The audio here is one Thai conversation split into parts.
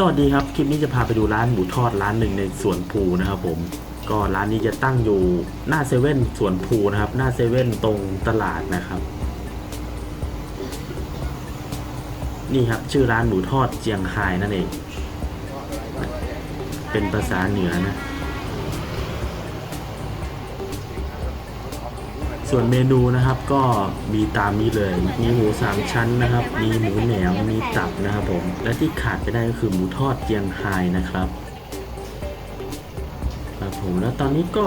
สวัสดีครับ คลิปนี้จะพาไปดูร้านหมูทอดร้านหนึ่งในสวนภูนะครับผม ก็ร้านนี้จะตั้งอยู่หน้าเซเว่นสวนภูนะครับ หน้าเซเว่นตรงตลาดนะครับ นี่ครับชื่อร้านหมูทอดเจียงไฮนั่นเอง เป็นภาษาเหนือนะ ส่วนเมนูนะครับก็มีตามนี้เลย มีหมูสามชั้นนะครับ มีหมูแหนมมีตับนะครับผม และที่ขาดไปได้ก็คือหมูทอดเจียงไฮนะครับครับผมแล้วตอนนี้ก็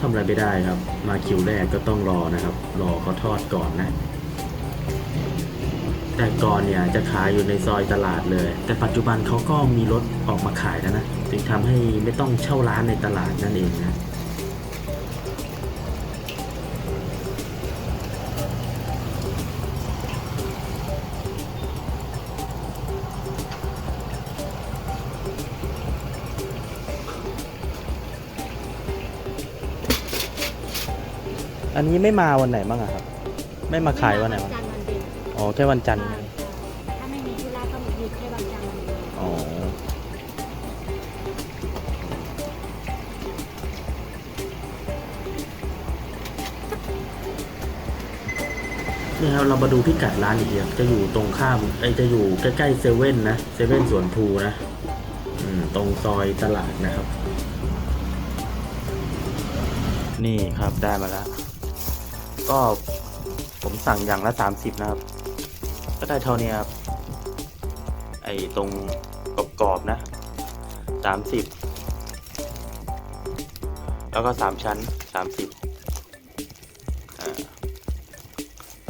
ทำอะไรไม่ได้ครับ มาคิวแรกก็ต้องรอนะครับ รอเขาทอดก่อนนะ แต่ก่อนเนี่ยจะขายอยู่ในซอยตลาดเลย แต่ปัจจุบันเขาก็มีรถออกมาขายแล้วนะจึงทำให้ไม่ต้องเช่าร้านในตลาดนั่นเองนะ อันนี้ไม่มาวันไหนบ้างอะครับ ไม่มาขายวันไหนบ้างจันทร์วันเดียวอ๋อแค่วันจันทร์ใช่ถ้าไม่มีธุระก็หยุดแค่วันจันทร์วันเดียวอ๋อนี่ครับเรามาดูพิกัดร้านอีกทีครับจะอยู่ตรงข้ามไอยจะอยู่ใกล้ๆเซเว่นนะเซเว่นสวนภูนะอืมตรงซอยตลาดนะครับ นี่ครับได้มาแล้ว ก็ผมสั่งอย่างละสามสิบนะครับ ก็ได้เท่านี้ครับ ไอ้ตรงกรอบๆนะสามสิบแล้วก็สามชั้นสามสิบ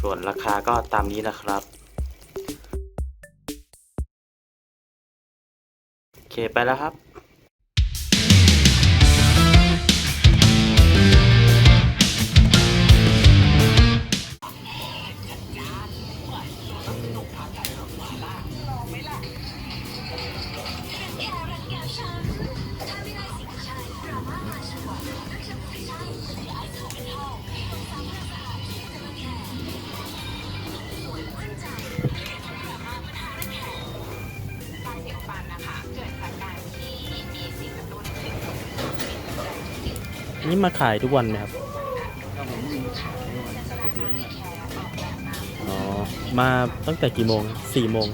ส่วนราคาก็ตามนี้นะครับ โอเคไปแล้วครับ นนี้มาขายทุกวันไหมครับอ๋อมาตั้งแต่กี่โมงสี่โมง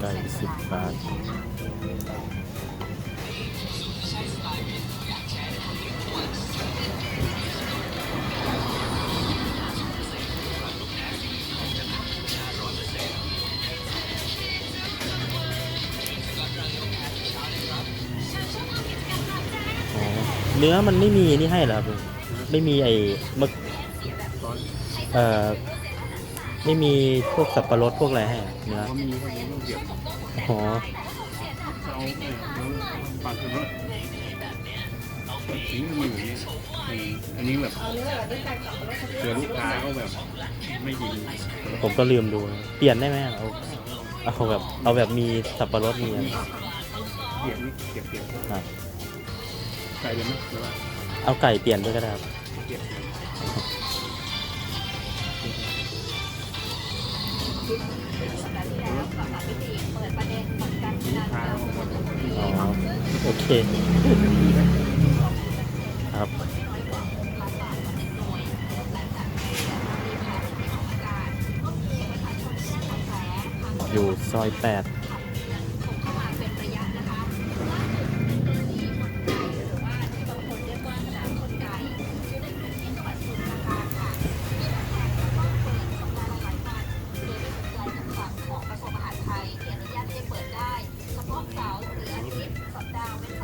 ไก่สิบบาท เนื้อมันไม่มีนี่ให้เหรอครับลุงไม่มีไอ้มึกเอ่อไม่มีพวกสับปะรดพวกอะไรให้เหรอเนื้อเขามีเขามีลูกเดียวอ๋อเอาเออเอาปากคือรถทิ้งมือเนี่ยอืมอันนี้แบบเจอลูกค้าเขาแบบไม่ดีผมก็ลืมดู เปลี่ยนได้ไหมเอาเอาแบบเอาแบบมีสับปะรดมีอะไรเกียบนี่เกียบเกียบ ครับ ใส่เลยไหมหรือว่าเอาไก่เปลี่ยนด้วยก็ได้ครับเกียบเกียบลูกค้าเขาบอกว่าอ๋อโอเคครับอยู่ซอยแปด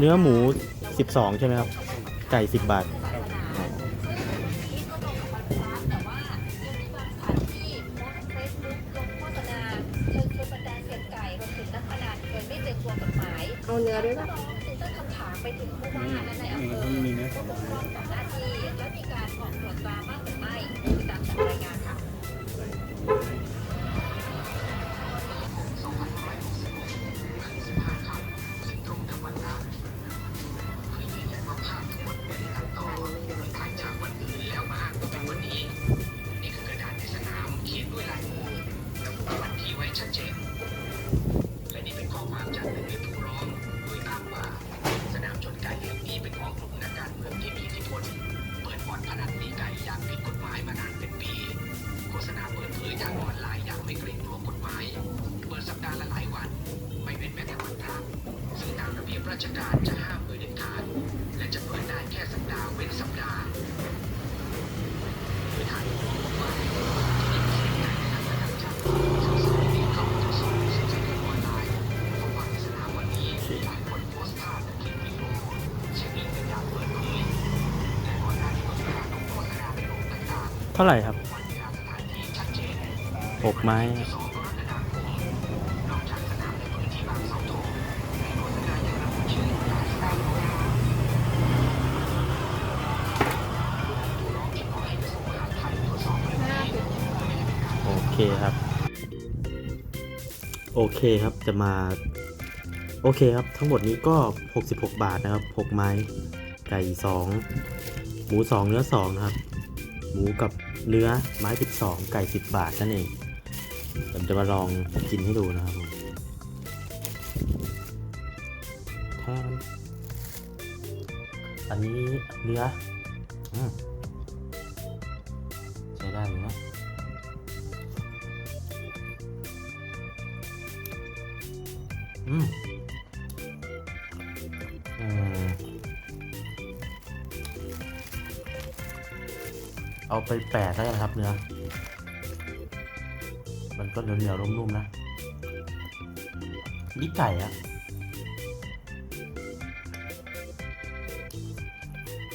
เนื้อหมู 12 ใช่ไหมครับ ไก่ 10 บาท ราชการจะห้ามโดยเด็ดขาด และจะเปิดได้แค่สัปดาห์เว้นสัปดาห์โดยทางบอกว่าจะได้เสียใจนการประดับจับซึ่งสิ่งนี้เขาจส่งสื่อสังคมออนไลน์เพราะว่าในสนามวันนี้หลายคนโพสต์ภาพและคลิปวิดีโอเช่นนี้เป็นการเปิดเผยแต่ก่อนหน้านี้ก็มีการลงโฆษณาในโรงต่างๆเท่าไหร่ครับวันเวลาสถานที่ชัดเจนหกไม้ เคครับ โอเคครับจะมา โอเคครับ ทั้งหมดนี้ก็ 66 บาทนะครับ 6 ไม้ ไก่ 2 หมู 2 เนื้อ 2 นะครับ หมูกับเนื้อไม้ 12 ไก่ 10 บาทนั่นเองผมจะมาลองกินให้ดูนะครับผมแทนอันนี้เนื้อใช้ได้เลยนะอืม อืมเอาไปแปะได้กันครับเนื้อ มันก็เหนียวๆนุ่มๆนะ นี่ไก่อะ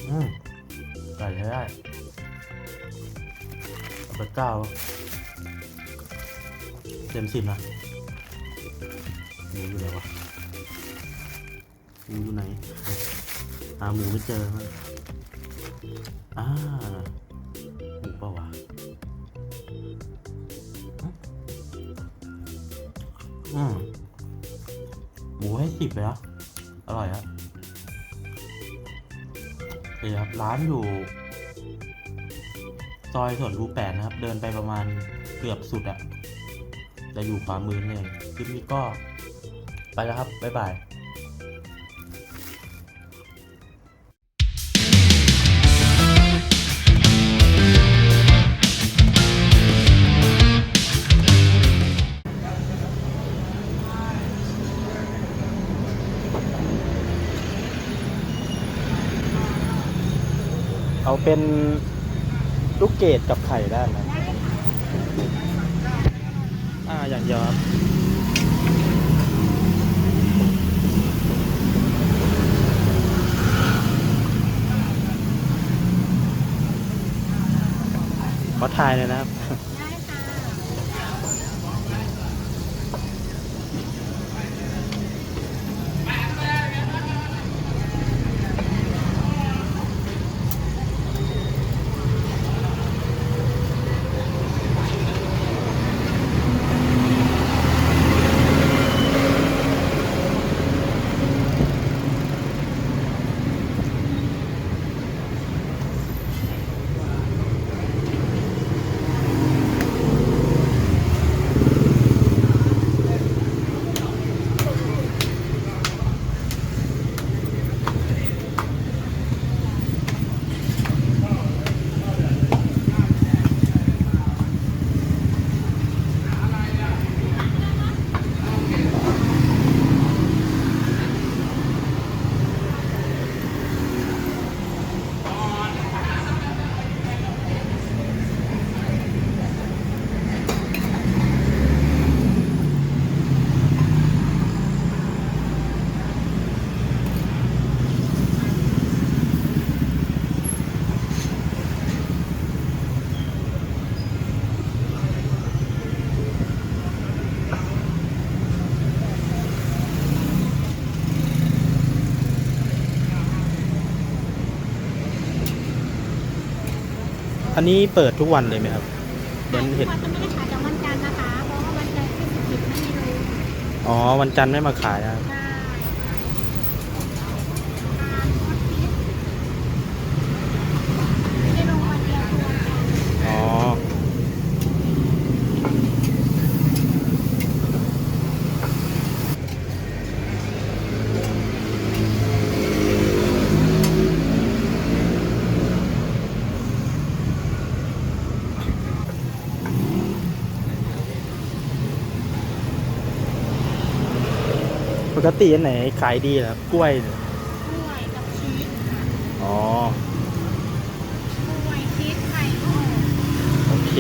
อืมไก่ใช้ได้เอาไปเก้าเต็มสิบนะ หมูอยู่ไหนวะหมูอยู่ไหนหาหมูไม่เจอมั้งอ่าหมูเปล่าวะอืมหมูให้สิบเลยอะอร่อยอะโอเคครับร้านอยู่ซอยสวนภูแปดนะครับ เดินไปประมาณเกือบสุดอะจะอยู่ขวามือเองคลิปนี้ก็ ไปแล้วครับ บ๊ายบายเอาเป็นลูกเกดกับไข่ได้ไหมอ่า อย่างเดียวครับ ขอถ่ายเลยนะครับ อันนี้เปิดทุกวันเลยไหมครับเหมือนเห็นวันจะไม่ได้ขายจากวันจันทร์นะคะ เพราะว่าวันจันทร์ที่สิบไม่มีรูอ๋อ วันจันทร์ไม่มาขายนะครับได้ไม่ได้ลงวันเดียวคือวันจันทร์ อ๋อ โอ กติอันไหนขายดีครับกล้วยเนี่ยกล้วยกับชีสค่ะอ๋อ กล้วยชีสไข่ก็โอเค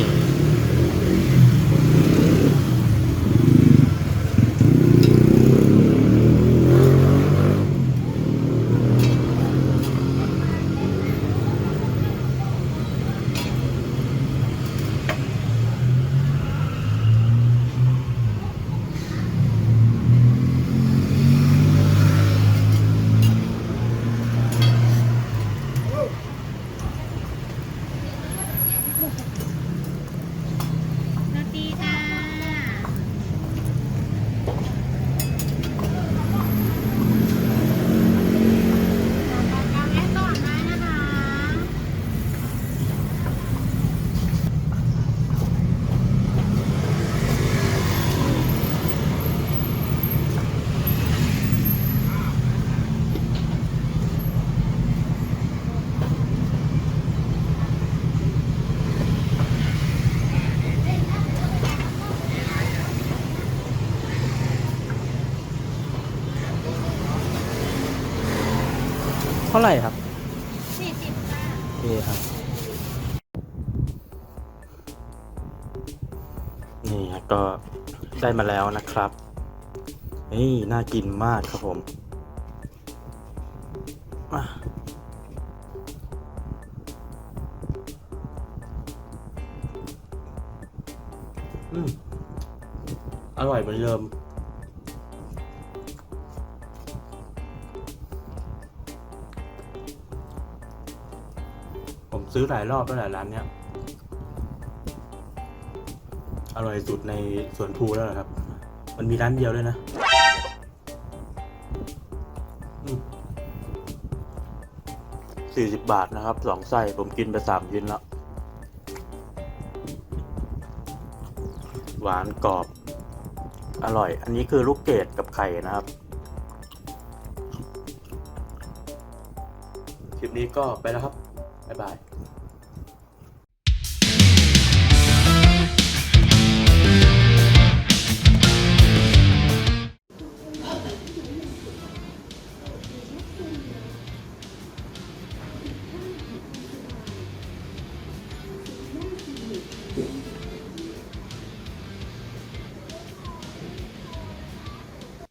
โรตีจ้าปากกาแม่ก่อนได้นะคะ เท่าไหร่ครับสี่สิบค่ะโอเคครับ นี่ฮะก็ได้มาแล้วนะครับ นี่น่ากินมากครับผมมาอืมอร่อยเหมือนเดิม ซื้อหลายรอบแล้วแหละร้านเนี้ย อร่อยสุดในสวนภูแล้วเหรอครับ มันมีร้านเดียวด้วยนะสี่สิบบาทนะครับสองไส้ผมกินไปสามชิ้นแล้วหวานกรอบ อร่อย อันนี้คือลูกเกดกับไข่นะครับ คลิปนี้ก็ไปแล้วครับ บ๊ายบาย